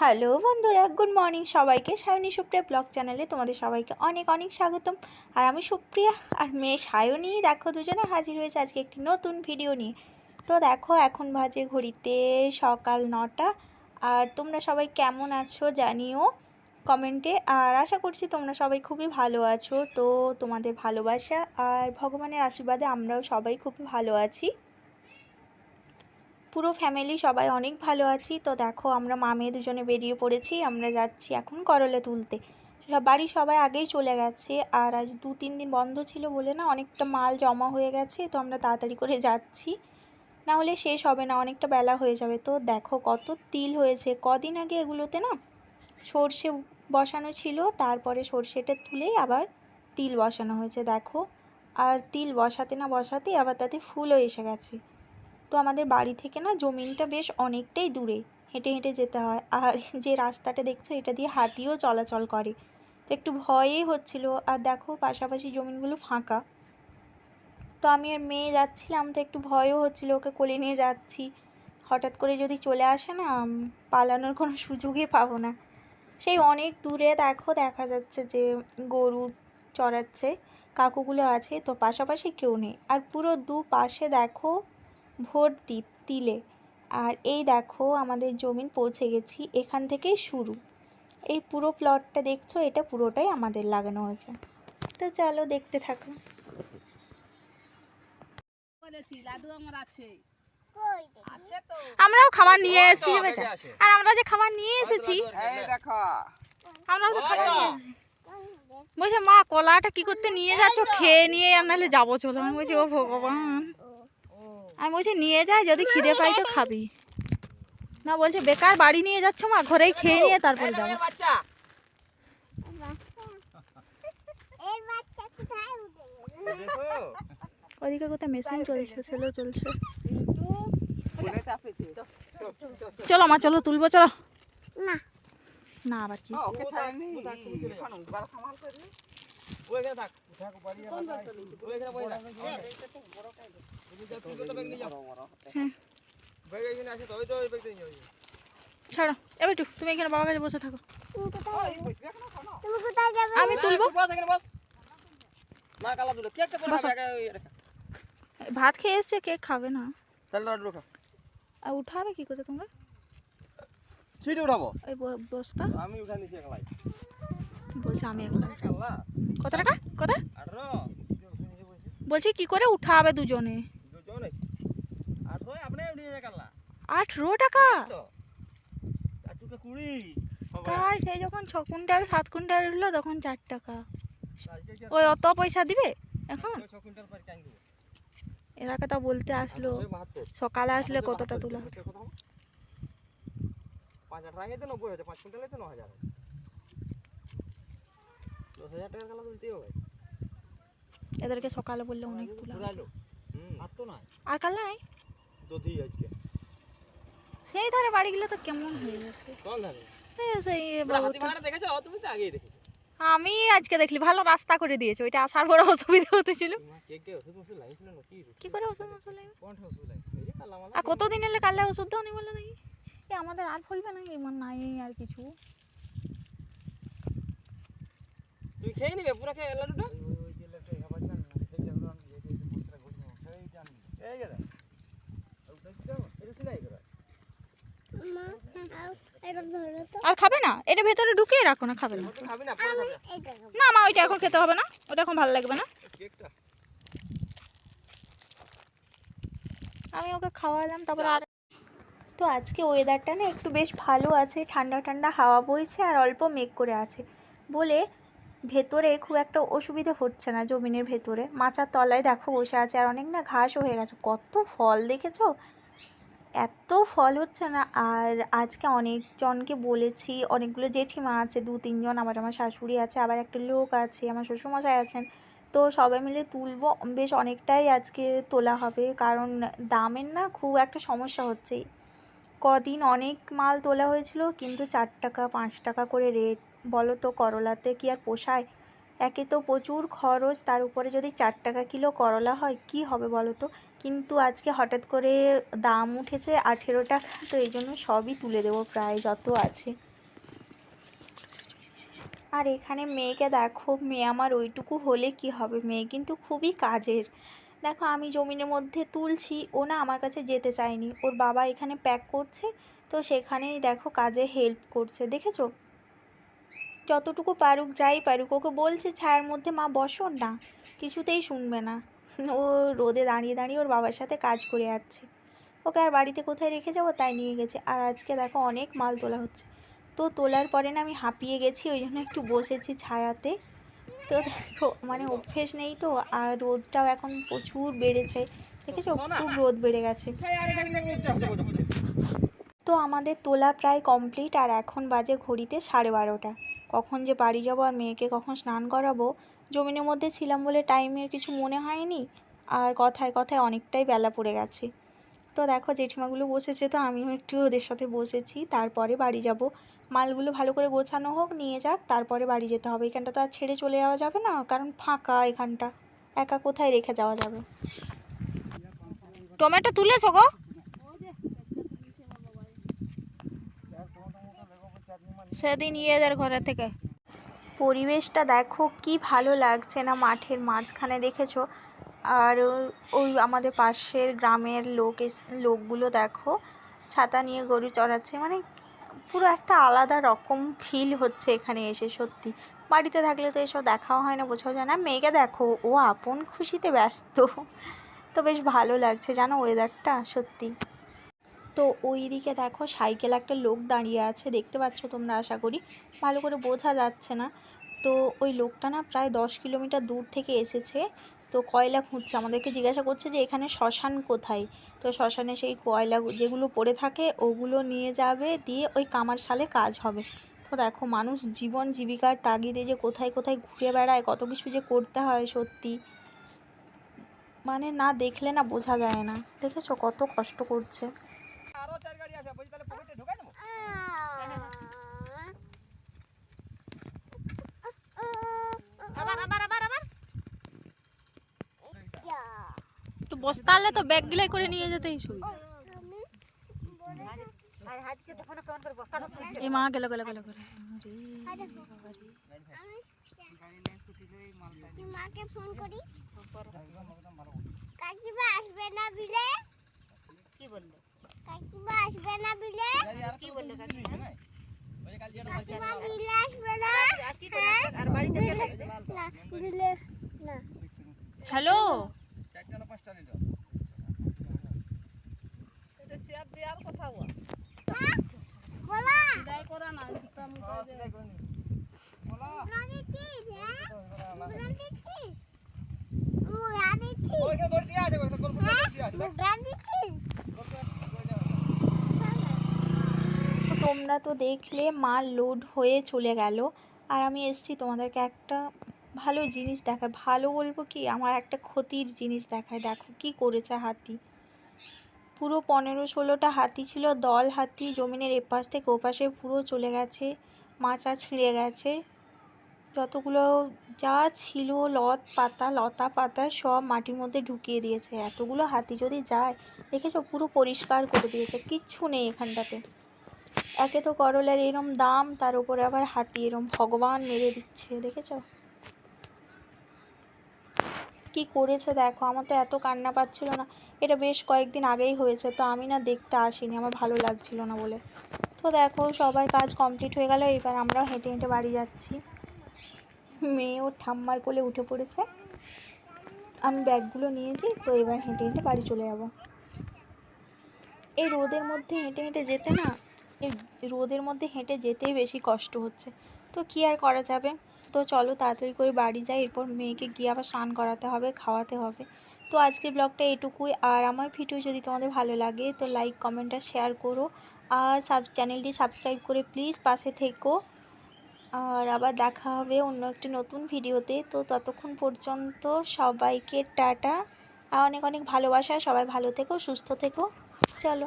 Hello বন্ধুরা, good morning সবাইকে। Sayani Supriya blog চ্যানেলে তোমাদের সবাইকে অনেক অনেক স্বাগতম। আর আমি সুপ্রিয়া আর মেয়ে সায়নী দেখো দুজনে হাজির হয়েছে আজকে একটি নতুন ভিডিও নিয়ে। তো দেখো, এখন বাজে ঘড়িতে সকাল নটা। আর তোমরা সবাই কেমন আছো জানিও কমেন্টে। আর আশা করছি তোমরা সবাই খুবই ভালো আছো। তো তোমাদের ভালোবাসা আর ভগবানের আশীর্বাদে আমরাও সবাই খুবই ভালো আছি। পুরো ফ্যামিলি সবাই অনেক ভালো আছি। তো দেখো, আমরা মা মেয়ে দুজনে বেরিয়ে পড়েছি, আমরা যাচ্ছি এখন করলে তুলতে। বাড়ির সবাই আগেই চলে গেছে, আর আজ দু তিন দিন বন্ধ ছিল বলে না অনেকটা মাল জমা হয়ে গেছে, তো আমরা তাড়াতাড়ি করে যাচ্ছি। না হলে শেষ হবে না, অনেকটা বেলা হয়ে যাবে। তো দেখো, কত তিল হয়েছে। কদিন আগে এগুলোতে না সর্ষে বসানো ছিল, তারপরে সর্ষেটা তুলেই আবার তিল বসানো হয়েছে, দেখো। আর তিল বসাতে না বসাতে আবার তাতে ফুলও এসে গেছে। আমাদের বাড়ি থেকে না জমিনটা বেশ অনেকটাই দূরে। হেঁটে হেঁটে যেতে হয়। আর যে রাস্তাটা দেখছ, এটা দিয়ে হাতিও চলাচল করে। তো একটু ভয়ই হচ্ছিল। আর দেখো, পাশাপাশি জমিনগুলো ফাঁকা। তো আমি আর মেয়ে যাচ্ছিলাম, তো একটু ভয়ও হচ্ছিল, ওকে কোলে নিয়ে যাচ্ছি। হঠাৎ করে যদি চলে আসে না পালানোর কোনো সুযোগই পাবো না। সেই অনেক দূরে দেখো, দেখা যাচ্ছে যে গরু চড়াচ্ছে, কাকুগুলো আছে, তো পাশাপাশি কেউ নেই। আর পুরো দু পাশে দেখো ভর্তি তিলে আর এই দেখো আমাদের জমিন পৌঁছে গেছি এখান থেকেই শুরু। এই পুরো প্লটটা দেখছ এটা পুরোটাই আমাদের লাগানো হয়েছে। তো চলো দেখতে থাকো। বলেছি লাডু আমার আছে। আছে তো। আমরাও খাবার নিয়ে এসেছি বেটা। আর আমরা যে খাবার নিয়ে এসেছি এই দেখো। আমরা তো খাবার বলছে মা কলাটা কি করতে নিয়ে যাচ্ছ? খেয়ে নিয়ে আর নাহলে যাব চলো। আমি বলছি ও ভগবান। আমি বলছি নিয়ে যাই যদি খিদে পাই তো খাবি। না বলছে বেকার বাড়ি নিয়ে যাচ্ছ মা ঘরেই খেয়ে নিয়ে তারপরে যাব। ওদিকে কোথায় মেশিন চলছে সেলো চলছে। চলো মা চলো তুলবো চলো। না। আবার কি? ছাড়ো এবার একটু তুমি এখানে বাবার কাছে বসে থাকো। আমি তুলবো? ভাত খেয়ে এসছে কেক খাবে না। আর উঠাবে কি করে তোমরা? ছিটে উঠাবো? ব- বস্তা। আমি উঠা নিছি একলাই বলছে আমি কত টাকা কত বলছি কি করে উঠাবে দুজনে? দুজনে? আঠারো টাকা? তাই সেই যখন ছ কুইন্টাল সাত কুইন্টাল উঠল তখন চার টাকা। ওই অত পয়সা দিবে? এখন? এরাকে তা বলতে আসলো। সকালে আসলে কতটা তোলা? হতো হবে? পাঁচ আট নব্বই হচ্ছে পাঁচ কুইন্টালে তো ন হাজার। দশ হাজার টাকার কালা তুলতেই হবে। এদেরকে সকালে বললে অনেক তোলা। আর তো না আর কাল নাই? আজকে। সেই ধারে বাড়ি গেলে তো কেমন হয়ে গেছে। কোন ধারে সেই হাতি দেখেছ? তুমি তো আগেই দেখেছ। আমি আজকে দেখলি ভালো রাস্তা করে দিয়েছে। ওইটা আসার বড় অসুবিধা হতে ছিল। কে করে ওষুধ মশুদ লাগবে? আর কতদিন এলে কালে ওষুধ দাও নি বলে দেখি। এ আমাদের আর ফলবে না এমন নাই আর কিছু তুই খেয়ে নিবে? পুরো খেয়ে লাডুটা আর খাবে না? এটা ভেতরে ঢুকিয়ে রাখো না খাবে না। না মা ওইটা এখন খেতে হবে না। ওটা এখন ভালো লাগবে না। আমি ওকে খাওয়ালাম তারপর আর তো আজকে ওয়েদারটা না একটু বেশ ভালো আছে ঠান্ডা ঠান্ডা হাওয়া বইছে আর অল্প মেঘ করে আছে। বলে ভেতরে খুব একটা অসুবিধে হচ্ছে না জমিনের ভেতরে। মাচার তলায় দেখো বসে আছে আর অনেক না ঘাসও হয়ে গেছে। কত ফল দেখেছ? এত ফল হচ্ছে না। আর আজকে অনেকজনকে বলেছি, অনেকগুলো জেঠিমা আছে, দু তিনজন আবার আমার শাশুড়ি আছে, আবার একটা লোক আছে, আমার শ্বশুরমশাই আছেন। তো সবাই মিলে তুলবো, বেশ অনেকটাই আজকে তোলা হবে। কারণ দামের না খুব একটা সমস্যা হচ্ছে কদিন অনেক মাল তোলা হয়েছিল, কিন্তু চার টাকা, পাঁচ টাকা করে রেট বলো তো করলাতে কি আর পোষায়? একে তো প্রচুর খরচ, তার উপরে যদি চার টাকা কিলো করলা হয়, কি হবে বলো তো কিন্তু আজকে হঠাৎ করে দাম উঠেছে আঠেরো টাকা, তো এই জন্য সবই তুলে দেবো প্রায় যত আছে। আর এখানে মেয়েকে দেখো, মেয়ে আমার ওইটুকু হলে কি হবে? মেয়ে কিন্তু খুবই কাজের। দেখো, আমি জমিনের মধ্যে তুলছি, ও না আমার কাছে যেতে চায়নি। ওর বাবা এখানে প্যাক করছে, তো সেখানেই দেখো কাজে হেল্প করছে, দেখেছ? যতটুকু পারুক যাই পারুক ওকে বলছে ছায়ার মধ্যে মা বসো না কিছুতেই শুনবে না ও রোদে দাঁড়িয়ে দাঁড়িয়ে ওর বাবার সাথে কাজ করে যাচ্ছে ওকে আর বাড়িতে কোথায় রেখে যাব তাই নিয়ে গেছে আর আজকে দেখো অনেক মাল তোলা হচ্ছে তো তোলার পরে না আমি হাঁপিয়ে গেছি ওই জন্য একটু বসেছি ছায়াতে তো দেখো মানে অভ্যেস নেই তো আর রোদটাও এখন প্রচুর বেড়েছে দেখেছ খুব রোদ বেড়ে গেছে তো আমাদের তোলা প্রায় কমপ্লিট আর এখন বাজে ঘড়িতে সাড়ে বারোটা। কখন যে বাড়ি যাব আর মেয়েকে কখন স্নান করাবো, জমিনের মধ্যে ছিলাম বলে টাইমের কিছু মনে হয়নি, আর কথায় কথায় অনেকটাই বেলা পড়ে গেছে। তো দেখো, জেঠিমাগুলো বসেছে তো, আমিও একটু ওদের সাথে বসেছি। তারপরে বাড়ি যাব। মালগুলো ভালো করে গোছানো হোক, নিয়ে যাক, তারপরে বাড়ি যেতে হবে। এখানটা তো আর ছেড়ে চলে যাওয়া যাবে না, কারণ ফাঁকা এখানটা। একা কোথায় রেখে যাওয়া যাবে? টমেটো তুলেছো গো? সেদিন ইয়েদের ঘরে থেকে। পরিবেশটা দেখো কি ভালো লাগছে না মাঠের মাঝখানে দেখেছ? আর ওই আমাদের পাশের গ্রামের লোক লোকগুলো দেখো, ছাতা নিয়ে গরু চড়াচ্ছে। মানে পুরো একটা আলাদা রকম ফিল হচ্ছে এখানে এসে সত্যি। বাড়িতে থাকলে তো এসব দেখাও হয় না, বোঝাও যায় না। মেয়েকে দেখো, ও আপন খুশিতে ব্যস্ত। তো বেশ ভালো লাগছে, জানো ওয়েদারটা সত্যি। তো ওই দিকে দেখো সাইকেল একটা লোক দাঁড়িয়ে আছে, দেখতে পাচ্ছ তোমরা আশা করি। ভালো করে বোঝা যাচ্ছে না। তো ওই লোকটা না প্রায় দশ কিলোমিটার দূর থেকে এসেছে। তো কয়লা খুঁজছে, আমাদেরকে জিজ্ঞাসা করছে যে এখানে শ্মশান কোথায়? তো শ্মশানে সেই কয়লা যেগুলো পড়ে থাকে ওগুলো নিয়ে যাবে, দিয়ে ওই কামার সালে কাজ হবে। তো দেখো মানুষ জীবন জীবিকার তাগিদে যে কোথায় কোথায় ঘুরে বেড়ায়, কত কিছু যে করতে হয় সত্যি। মানে না দেখলে না বোঝা যায় না। দেখেছ কত কষ্ট করছে। আরও চার গাড়ি আছে বলছি তাহলে পকেটে ঢোকাই দেবো? আবার আবার আবার আবার। তো বস্তা আনলে তো ব্যাগ গিলাই করে নিয়ে যেতেই সুবিধা। এই মা গেল গেল গেল করে মাকে ফোন করি। কাকিমা আসবে না বিলে? কি বলল? কাকিমা আসবে না বিলে? কি বলল কাকিমা? ওই যে কাল যেটা কাকিমা বিলে আসবে না? আর বাড়িতে না বিলে না। হ্যালো? চারটা না পাঁচটা নিল। হ্যাঁ গল্প দিয়ে আছে মুদ্রা দিচ্ছিস তো তোমরা তো দেখলে মাল লোড হয়ে চলে গেল। আর আমি এসেছি তোমাদেরকে একটা ভালো জিনিস দেখায়। ভালো বলব কি, আমার একটা ক্ষতির জিনিস দেখায়। দেখো কি করেছে হাতি। পুরো পনেরো ষোলোটা হাতি ছিল, দল হাতি জমিনের এপাশ থেকে ওপাশে পুরো চলে গেছে, মাচা ছিঁড়ে গেছে। যতগুলো যা ছিল, লত পাতা, লতা পাতা সব মাটির মধ্যে ঢুকিয়ে দিয়েছে। এতগুলো হাতি যদি যায়, দেখেছ পুরো পরিষ্কার করে দিয়েছে। কিচ্ছু নেই এখানটাতে। একে তো করলার এরম দাম, তার উপরে আবার হাতি এরম ভগবান মেরে দিচ্ছে, দেখেছ? কি করেছে দেখো, আমার তো এত কান্না পাচ্ছিল না। এটা বেশ কয়েকদিন আগেই হয়েছে, তো আমি না দেখতে আসিনি, আমার ভালো লাগছিল না বলে। তো দেখো, সবার কাজ কমপ্লিট হয়ে গেল, এবার আমরাও হেঁটে হেঁটে বাড়ি যাচ্ছি। মেয়ে ওর ঠাম্মার কোলে উঠে পড়েছে। আমি ব্যাগগুলো নিয়েছি, তো এবার হেঁটে হেঁটে বাড়ি চলে যাব। এই রোদের মধ্যে হেঁটে হেঁটে যেতে না এই রোদের মধ্যে হেঁটে যেতেই বেশি কষ্ট হচ্ছে। তো কী আর করা যাবে? তো চলো তাড়াতাড়ি করে বাড়ি যাই, এরপর মেয়েকে গিয়ে আবার স্নান করাতে হবে, খাওয়াতে হবে। তো আজকের ব্লগটা এটুকুই। আর আমার ভিডিও যদি তোমাদের ভালো লাগে, তো লাইক কমেন্ট আর শেয়ার করো। আর সাব চ্যানেলটি সাবস্ক্রাইব করে প্লিজ পাশে থেকো। আর আবার দেখা হবে অন্য একটি নতুন ভিডিওতে। তো ততক্ষণ পর্যন্ত সবাইকে টাটা। আর অনেক অনেক ভালোবাসা। সবাই ভালো থেকো, সুস্থ থেকো। চলো।